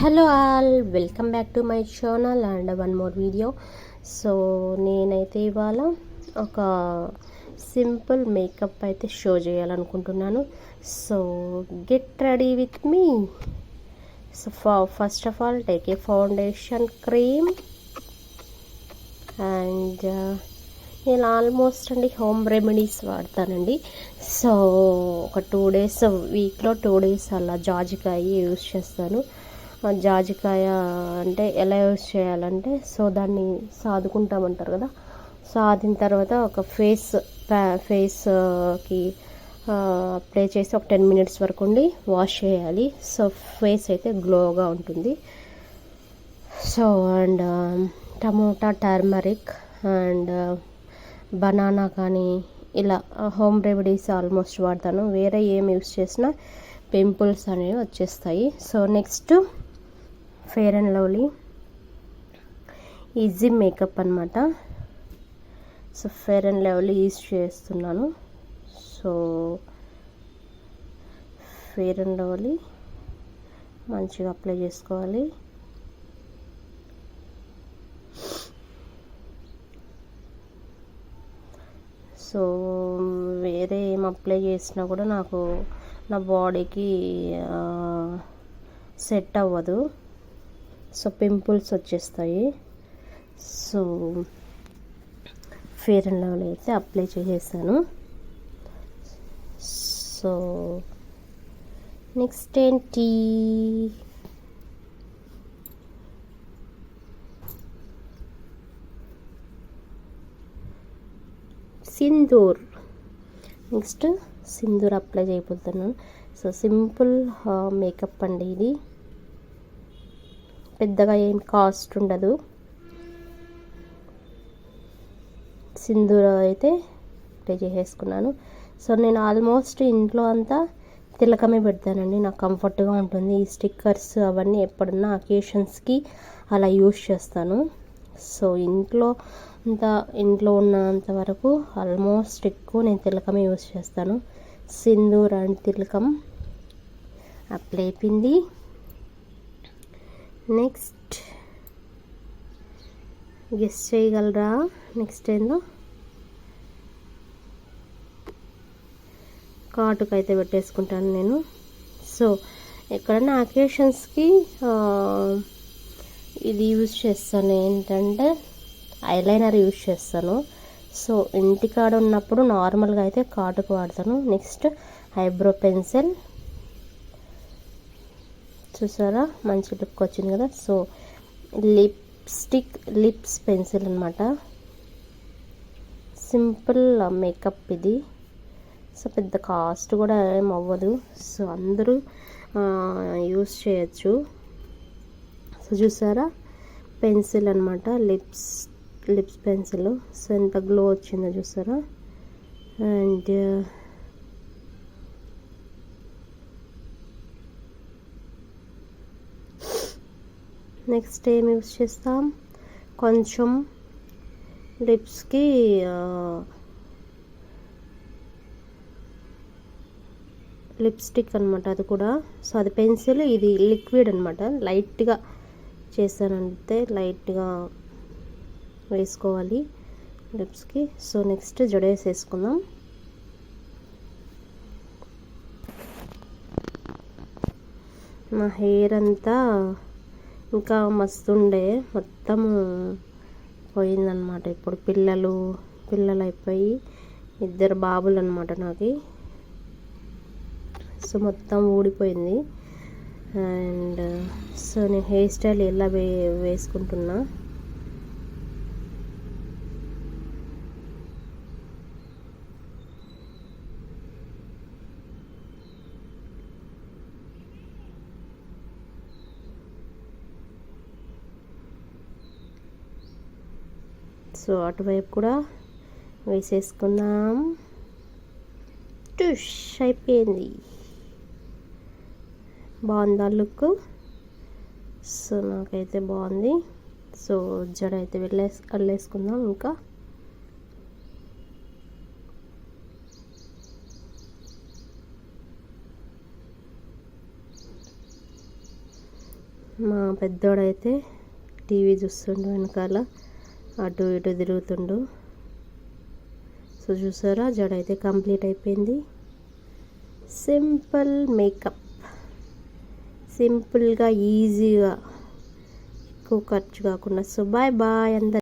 Hello all welcome back to my channel and one more video. So నేనైతే ఇవాళ ఒక simple makeup అయితే show చేయాలనుకుంటున్నాను. So get ready with me. So first of all take a foundation cream. And నేను almost అండి home remedies వాడతానండి. So ఒక two days వీక్లో టూ డేస్ అలా జాజికాయ యూస్ చేస్తాను. జాజికాయ అంటే ఎలా యూస్ చేయాలంటే సో దాన్ని సాదుకుంటామంటారు కదా. సాదిన తర్వాత ఒక ఫేస్ ఫేస్కి అప్లై చేసి ఒక టెన్ మినిట్స్ వరకు ఉండి వాష్ చేయాలి. సో ఫేస్ అయితే గ్లోగా ఉంటుంది. So and tomato turmeric and banana కానీ ఇలా హోమ్ రెమెడీస్ ఆల్మోస్ట్ వాడతాను. వేరే ఏం యూస్ చేసినా పింపుల్స్ అనేవి వచ్చేస్తాయి. So next fair and lovely. Easy makeup అనమాట so fair and lovely use చేస్తున్నాను. సో ఫేర్ అండ్ లవ్లీ మంచిగా అప్లై చేసుకోవాలి. సో వేరే ఏం అప్లై చేసినా కూడా నాకు నా బాడీకి సెట్ అవ్వదు. సో పింపుల్స్ వచ్చేస్తాయి. సో ఫేర్ అండ్ లవ్లీ అయితే అప్లై చేసేసాను. సో నెక్స్ట్ ఏంటి? సింధూర్. నెక్స్ట్ సింధూర్ అప్లై చేయబోతున్నాను. సో సింపుల్ మేకప్ అండి ఇది. పెద్దగా ఏం కాస్ట్ ఉండదు. సింధూర్ అయితే పే చేసేసుకున్నాను. సో నేను ఆల్మోస్ట్ ఇంట్లో అంతా తిలకమే పెడతానండి. నాకు కంఫర్ట్గా ఉంటుంది. ఈ స్టిక్కర్స్ అవన్నీ ఎప్పుడన్నా అకేషన్స్కి అలా యూస్ చేస్తాను. సో ఇంట్లో అంత ఇంట్లో ఉన్నంత వరకు ఆల్మోస్ట్ ఎక్కువ నేను తిలకమే యూజ్ చేస్తాను. సింధూర్ అండ్ తిలకం. ఆ అయిపోయింది నెక్స్ట్ గెస్ చేయగలరా? నెక్స్ట్ ఏందో? కాటుకు అయితే పెట్టేసుకుంటాను నేను. సో ఎక్కడన్నా అకేషన్స్కి ఇది యూజ్ చేస్తాను ఏంటంటే ఐలైనర్ యూజ్ చేస్తాను. సో ఇంటికాడ ఉన్నప్పుడు నార్మల్గా అయితే కాటుకు వాడతాను. నెక్స్ట్ ఐబ్రో పెన్సిల్ చూసారా? మంచి లుక్ వచ్చింది కదా. సో లిప్స్టిక్ లిప్స్ పెన్సిల్ అనమాట సింపుల్ మేకప్ ఇది. సో పెద్ద కాస్ట్ కూడా ఏం అవ్వదు. సో అందరూ యూస్ చేయొచ్చు. సో చూసారా? పెన్సిల్ అనమాట లిప్స్ లిప్స్ పెన్సిల్. సో ఎంత గ్లో వచ్చిందో చూసారా? అండ్ నెక్స్ట్ ఏం యూస్ చేస్తాం? కొంచెం లిప్స్కి లిప్స్టిక్ అనమాట అది కూడా. సో అది పెన్సిల్ ఇది లిక్విడ్ అనమాట లైట్గా చేశానంటే లైట్గా వేసుకోవాలి లిప్స్కి. సో నెక్స్ట్ జడేసి వేసుకుందాం. నా హెయిర్ అంతా ఇంకా మస్తుండే. మొత్తం పోయిందనమాట ఇప్పుడు పిల్లలు పిల్లలు అయిపోయి ఇద్దరు బాబులు అనమాట నాకు. సో మొత్తం ఊడిపోయింది. అండ్ సో నేను హెయిర్ స్టైల్ ఎలా వే వేసుకుంటున్నా. సో అటువైపు కూడా వేసేసుకుందాం టుష్ అయిపోయింది. బాగుందా లుక్? సో నాకైతే బాగుంది. సో జడ అయితే వెళ్ళేసి అల్లేసుకుందాం ఇంకా. మా పెద్దోడైతే టీవీ చూస్తుండు వెనకాల. అటు ఇటు తిరుగుతుండు. సో చూసారా జడ అయితే కంప్లీట్ అయిపోయింది. Simple makeup. సింపుల్గా ఈజీగా ఎక్కువ ఖర్చు కాకుండా. సో బాయ్ బాయ్ అందరు